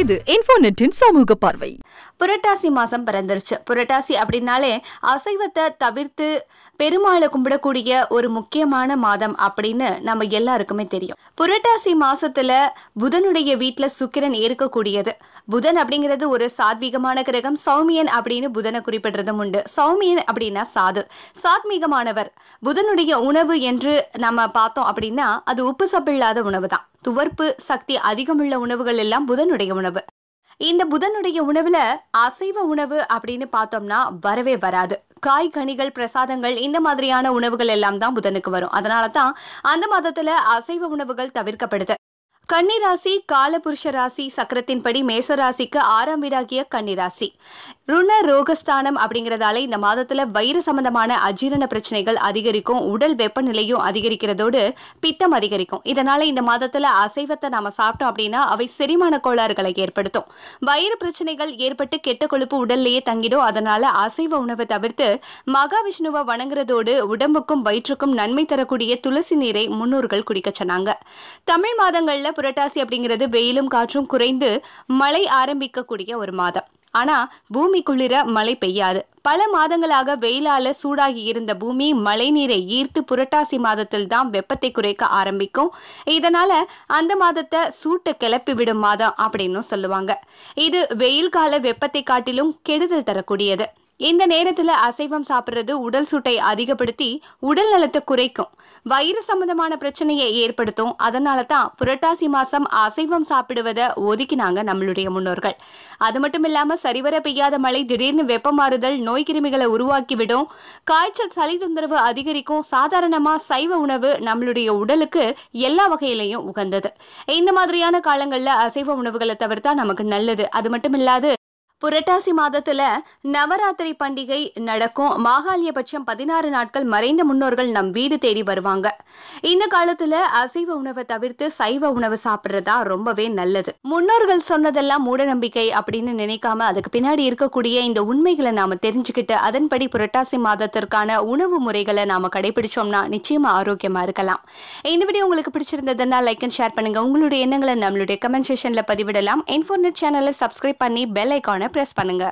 இது இன்ஃபோநெட்டின் சமூக பார்வை. புரட்டாசி மாசம் பிறந்துருச்சு. புரட்டாசி அப்படின்னாலே அசைவத்தை தவிர்த்து பெருமாளை கும்பிடக்கூடிய ஒரு முக்கியமான மாதம் அப்படின்னு நம்ம எல்லாருக்குமே தெரியும். புரட்டாசி மாசத்துல புதனுடைய வீட்டுல சுக்கிரன் இருக்கக்கூடியது. புதன் அப்படிங்கிறது ஒரு சாத்வீகமான கிரகம். சௌமியன் அப்படின்னு புதனை குறிப்பிடுறதும் உண்டு. சௌமியன் அப்படின்னா சாது. சாத்மீகமானவர் புதனுடைய உணவு என்று நம்ம பார்த்தோம் அப்படின்னா அது உப்பு சப்பில்லாத உணவு தான் துவர்ப்பு சக்தி அதிகமுள்ள உணவுகள் எல்லாம் புதனுடைய உணவு. இந்த புதனுடைய உணவுல அசைவ உணவு அப்படின்னு பார்த்தோம்னா வரவே வராது. காய் கனிகள் பிரசாதங்கள் இந்த மாதிரியான உணவுகள் எல்லாம் தான் புதனுக்கு வரும். அதனால தான் அந்த மாதத்துல அசைவ உணவுகள் தவிர்க்கப்படுது. கன்னிராசி காலபுருஷ ராசி சக்கரத்தின்படி மேசராசிக்கு ஆறாம் வீடாகிய கன்னிராசி. ருண ரோகஸ்தானம் அப்படிங்கிறதால இந்த மாதத்துல வயிறு சம்பந்தமான அஜீரண பிரச்சனைகள் அதிகரிக்கும் உடல் வெப்பநிலையும் அதிகரிக்கிறதோடு பித்தம் அதிகரிக்கும். இதனால இந்த மாதத்துல அசைவத்தை நாம சாப்பிட்டோம் அப்படின்னா அவை செரிமான கோளாறுகளை ஏற்படுத்தும். வயிறு பிரச்சனைகள் ஏற்பட்டு கெட்ட கொழுப்பு உடல்லையே தங்கிடும். அதனால அசைவ உணவை தவிர்த்து மகாவிஷ்ணுவை வணங்குறதோடு உடம்புக்கும் வயிற்றுக்கும் நன்மை தரக்கூடிய துளசி நீரை முன்னோர்கள் குடிக்க சொன்னாங்க. தமிழ் மாதங்கள்ல புரட்டாசி அப்படிங்கிறது வெயிலும் காற்றும் குறைந்து மழை ஆரம்பிக்கக்கூடிய ஒரு மாதம். ஆனா பூமி குளிர மழை பெய்யாது. பல மாதங்களாக வெயிலால சூடாகி இருந்த பூமி மழை நீரை ஈர்த்து புரட்டாசி மாதத்தில் தான் வெப்பத்தை குறைக்க ஆரம்பிக்கும். இதனால அந்த மாதத்தை சூட்டை கிளப்பி விடும் மாதம் அப்படின்னு சொல்லுவாங்க. இது வெயில் கால வெப்பத்தை காட்டிலும் கெடுதல் தரக்கூடியது. இந்த நேரத்துல அசைவம் சாப்பிடுறது உடல் சூட்டை அதிகப்படுத்தி உடல் நலத்தை குறைக்கும். வயிறு சம்பந்தமான பிரச்சனையை ஏற்படுத்தும். அதனால தான் புரட்டாசி மாசம் அசைவம் சாப்பிடுவதை ஒதுக்கினாங்க நம்மளுடைய முன்னோர்கள். அது மட்டும் இல்லாம சரிவர பெய்யாத மழை திடீர்னு வெப்ப மாறுதல் நோய் கிருமிகளை உருவாக்கிவிடும். காய்ச்சல் சளி தொந்தரவு அதிகரிக்கும். சாதாரணமா சைவ உணவு நம்மளுடைய உடலுக்கு எல்லா வகையிலையும் உகந்தது. இந்த மாதிரியான காலங்கள்ல அசைவ உணவுகளை தவிர்த்தா நமக்கு நல்லது. அது மட்டும் இல்லாது புரட்டாசி மாதத்துல நவராத்திரி பண்டிகை நடக்கும். மாகாளியபட்சம் பதினாறு நாட்கள் மறைந்த முன்னோர்கள் நம் வீடு தேடி வருவாங்க. இந்த காலத்துல அசைவ உணவை தவிர்த்து சைவ உணவு சாப்பிட்றதா ரொம்பவே நல்லது. முன்னோர்கள் சொன்னதெல்லாம் மூட நம்பிக்கை அப்படின்னு நினைக்காம அதுக்கு பின்னாடி இருக்கக்கூடிய இந்த உண்மைகளை நாம தெரிஞ்சுக்கிட்டு அதன்படி புரட்டாசி மாதத்திற்கான உணவு முறைகளை நாம கடைபிடிச்சோம்னா நிச்சயமா ஆரோக்கியமா இருக்கலாம். இந்த வீடியோ உங்களுக்கு பிடிச்சிருந்ததுன்னா லைக் அண்ட் ஷேர் பண்ணுங்க. உங்களுடைய எண்ணங்களை நம்மளுடைய கமெண்ட் செஷன்ல பதிவிடலாம். இன்ஃபோர்நெட் சேனலை சப்ஸ்கிரைப் பண்ணி பெல் ஐக்கானை ப்ரெஸ் பண்ணுங்க.